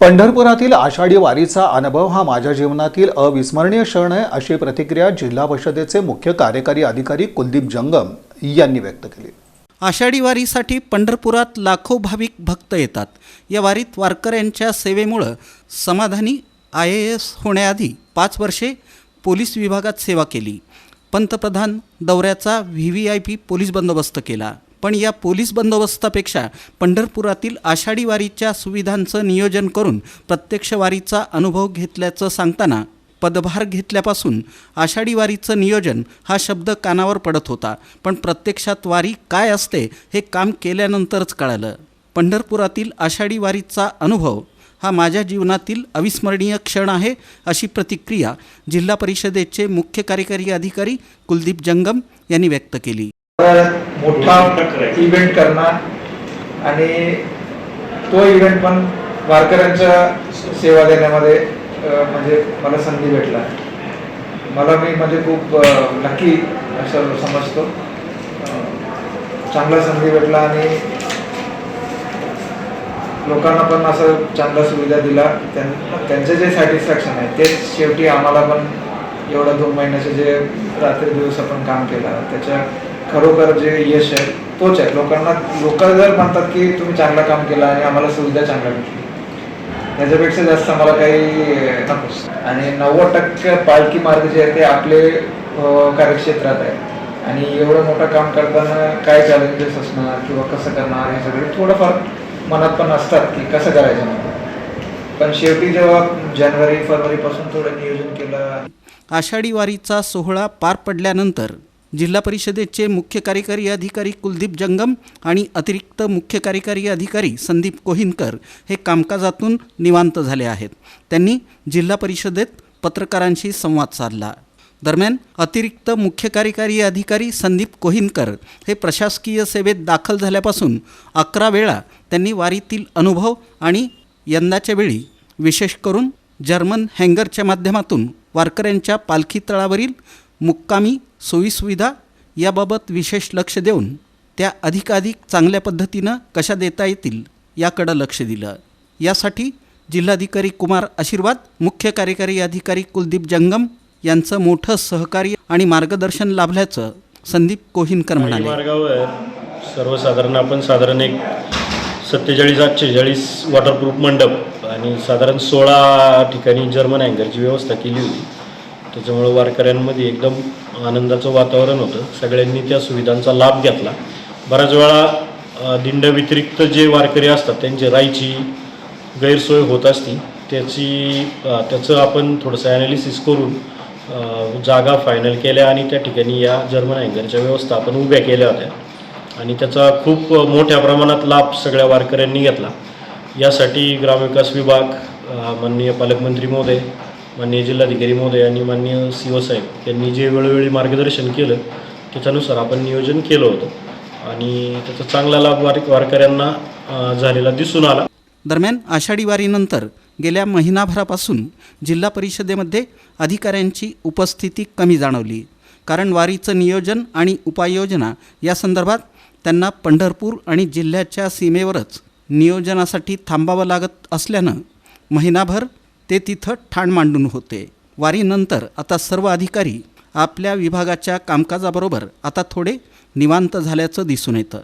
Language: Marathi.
पंढरपुरातील आषाढी वारीचा अनुभव हा माझ्या जीवनातील अविस्मरणीय क्षण आहे अशी प्रतिक्रिया जिल्हा परिषदेचे मुख्य कार्यकारी अधिकारी कुलदीप जंगम यांनी व्यक्त केली. आषाढी वारीसाठी पंढरपुरात लाखो भाविक भक्त येतात. या वारीत वारकऱ्यांच्या सेवेमुळं समाधानी आय ए एस होण्याआधी पाच वर्षे पोलीस विभागात सेवा केली. पंतप्रधान दौऱ्याचा V V I P police बंदोबस्त केला. पण या पोलीस बंदोबस्तापेक्षा पंढरपुरातील आषाढी वारीच्या सुविधांचं नियोजन करून प्रत्यक्ष वारीचा अनुभव घेतल्याचं सांगताना पदभार घेतल्यापासून आषाढी वारीचं नियोजन हा शब्द कानावर पडत होता. पण प्रत्यक्षात वारी काय असते हे काम केल्यानंतरच कळालं. पंढरपुरातील आषाढी वारीचा अनुभव हा माझ्या जीवनातील अविस्मरणीय क्षण आहे अशी प्रतिक्रिया जिल्हा परिषदेचे मुख्य कार्यकारी अधिकारी कुलदीप जंगम यांनी व्यक्त केली. मोठा इव्हेंट करणार. आणि तो इव्हेंट पण वारकऱ्यांच्या सेवा देण्यामध्ये म्हणजे मला संधी भेटला. मला मी म्हणजे खूप नक्की असं समजतो. चांगला संधी भेटला आणि लोकांना पण असं चांगला सुविधा दिला. त्यां- त्यांचं जे सॅटिस्फॅक्शन आहे तेच शेवटी आम्हाला पण एवढं दोन महिन्याचे जे रात्री दिवस आपण काम केलं त्याच्या खरोखर जे यश आहे तोच आहे. लोकांना लोक जर म्हणतात की तुम्ही चांगलं काम केलं आणि आम्हाला सुविधा चांगल्या भेटली त्याच्यापेक्षा जास्त आम्हाला काही नकोस. आणि नव्वद टक्के पालखी मार्ग जे आहे ते आपले कार्यक्षेत्रात आहे. आणि एवढं मोठं काम करताना काय चॅलेंजेस असणार किंवा कसं करणार हे सगळे थोडंफार मनात पण असतात की कसं करायचं पण शेवटी जेव्हा जानेवारी फरवरीपासून थोडं नियोजन केलं. आषाढी वारीचा सोहळा पार पडल्यानंतर जिल्हा परिषदेचे मुख्य कार्यकारी अधिकारी कुलदीप जंगम आणि अतिरिक्त मुख्य कार्यकारी अधिकारी संदीप कोहिनकर हे कामकाजातून निवांत झाले आहेत. त्यांनी जिल्हा परिषदेत पत्रकारांशी संवाद साधला. दरम्यान अतिरिक्त मुख्य कार्यकारी अधिकारी संदीप कोहिनकर हे प्रशासकीय सेवेत दाखल झाल्यापासून अकरा वेळा त्यांनी वारीतील अनुभव आणि यंदाच्या वेळी विशेष करून जर्मन हँगरच्या माध्यमातून वारकऱ्यांच्या पालखी तळावरील मुक्कामी सोयीसुविधा याबाबत विशेष लक्ष देऊन त्या अधिकाधिक चांगल्या पद्धतीनं कशा देता येतील याकडं लक्ष दिलं. यासाठी जिल्हाधिकारी कुमार आशीर्वाद मुख्य कार्यकारी अधिकारी कुलदीप जंगम यांचं मोठं सहकार्य आणि मार्गदर्शन लाभल्याचं संदीप कोहिनकर म्हणाले. मार्गावर सर्वसाधारण आपण साधारण एक सत्तेचाळीस आठशेचाळीस वॉटरप्रूफ मंडप आणि साधारण सोळा ठिकाणी जर्मन अँगरची व्यवस्था केली होती. त्याच्यामुळं वारकऱ्यांमध्ये एकदम आनंदाचं वातावरण होतं. सगळ्यांनी त्या सुविधांचा लाभ घेतला. बऱ्याच वेळा अ, दिंड व्यतिरिक्त जे वारकरी असतात त्यांची राहायची गैरसोय होत असती. त्याची त्याचं आपण थोडंसं ॲनालिसिस करून जागा फायनल केल्या आणि त्या ठिकाणी या जर्मन अँगरच्या व्यवस्था आपण उभ्या केल्या होत्या. आणि त्याचा खूप मोठ्या प्रमाणात लाभ सगळ्या वारकऱ्यांनी घेतला. यासाठी ग्रामविकास विभाग माननीय पालकमंत्री महोदय माननीय जिल्हाधिकारी महोदय आणि माननीय सी ओ साहेब यांनी जे वेळोवेळी मार्गदर्शन केलं त्याच्यानुसार आपण नियोजन केलं होतं. आणि त्याचा चांगला लाभ वार वारकऱ्यांना झालेला दिसून आला. दरम्यान आषाढी वारीनंतर गेल्या महिनाभरापासून जिल्हा परिषदेमध्ये अधिकाऱ्यांची उपस्थिती कमी जाणवली. कारण वारीचं नियोजन आणि उपाययोजना या संदर्भात त्यांना पंढरपूर आणि जिल्ह्याच्या सीमेवरच नियोजनासाठी थांबावं लागत असल्यानं महिनाभर ते तिथं ठाण मांडून होते. वारीनंतर आता सर्व अधिकारी आपल्या विभागाच्या कामकाजाबरोबर आता थोडे निवांत झाल्याचं दिसून येतं.